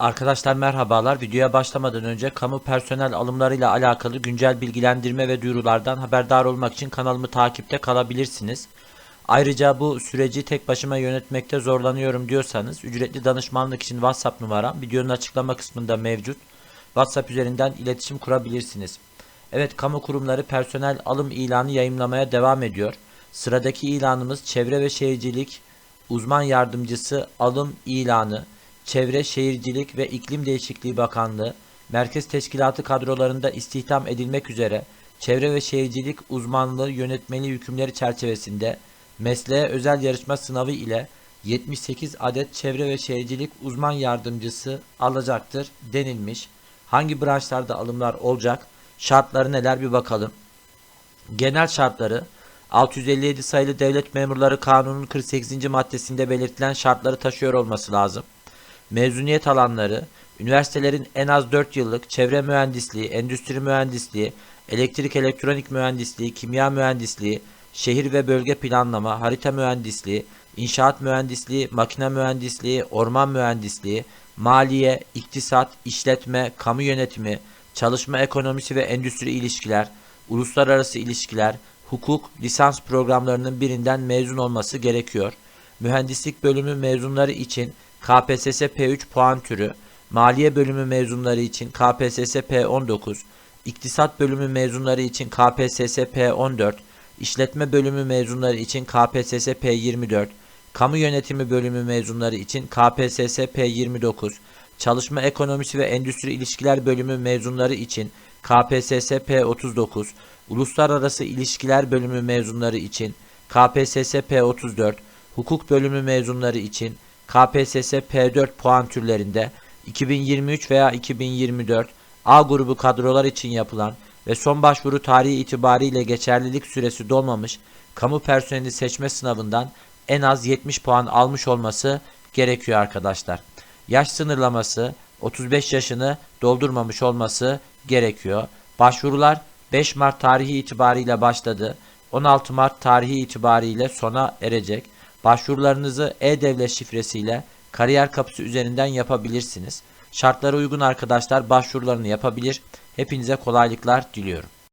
Arkadaşlar merhabalar. Videoya başlamadan önce kamu personel alımlarıyla alakalı güncel bilgilendirme ve duyurulardan haberdar olmak için kanalımı takipte kalabilirsiniz. Ayrıca bu süreci tek başıma yönetmekte zorlanıyorum diyorsanız ücretli danışmanlık için WhatsApp numaram videonun açıklama kısmında mevcut. WhatsApp üzerinden iletişim kurabilirsiniz. Evet kamu kurumları personel alım ilanı yayımlamaya devam ediyor. Sıradaki ilanımız Çevre ve Şehircilik Uzman Yardımcısı alım ilanı. Çevre, Şehircilik ve İklim Değişikliği Bakanlığı merkez teşkilatı kadrolarında istihdam edilmek üzere çevre ve şehircilik uzmanlığı yönetmeliği hükümleri çerçevesinde mesleğe özel yarışma sınavı ile 78 adet çevre ve şehircilik uzman yardımcısı alacaktır denilmiş. Hangi branşlarda alımlar olacak? Şartları neler bir bakalım. Genel şartları 657 sayılı devlet memurları kanunun 48. maddesinde belirtilen şartları taşıyor olması lazım. Mezuniyet alanları, üniversitelerin en az 4 yıllık çevre mühendisliği, endüstri mühendisliği, elektrik elektronik mühendisliği, kimya mühendisliği, şehir ve bölge planlama, harita mühendisliği, inşaat mühendisliği, makine mühendisliği, orman mühendisliği, maliye, iktisat, işletme, kamu yönetimi, çalışma ekonomisi ve endüstri ilişkiler, uluslararası ilişkiler, hukuk, lisans programlarının birinden mezun olması gerekiyor. Mühendislik bölümü mezunları için KPSS P3 puan türü, Maliye bölümü mezunları için KPSS P19, İktisat bölümü mezunları için KPSS P14, İşletme bölümü mezunları için KPSS P24, Kamu yönetimi bölümü mezunları için KPSS P29, Çalışma ekonomisi ve endüstri ilişkiler bölümü mezunları için KPSS P39, Uluslararası ilişkiler bölümü mezunları için KPSS P34, Hukuk bölümü mezunları için KPSS P4 puan türlerinde 2023 veya 2024 A grubu kadrolar için yapılan ve son başvuru tarihi itibariyle geçerlilik süresi dolmamış kamu personeli seçme sınavından en az 70 puan almış olması gerekiyor arkadaşlar. Yaş sınırlaması 35 yaşını doldurmamış olması gerekiyor. Başvurular 5 Mart tarihi itibariyle başladı. 16 Mart tarihi itibariyle sona erecek. Başvurularınızı e-devlet şifresiyle kariyer kapısı üzerinden yapabilirsiniz. Şartlara uygun arkadaşlar başvurularını yapabilir. Hepinize kolaylıklar diliyorum.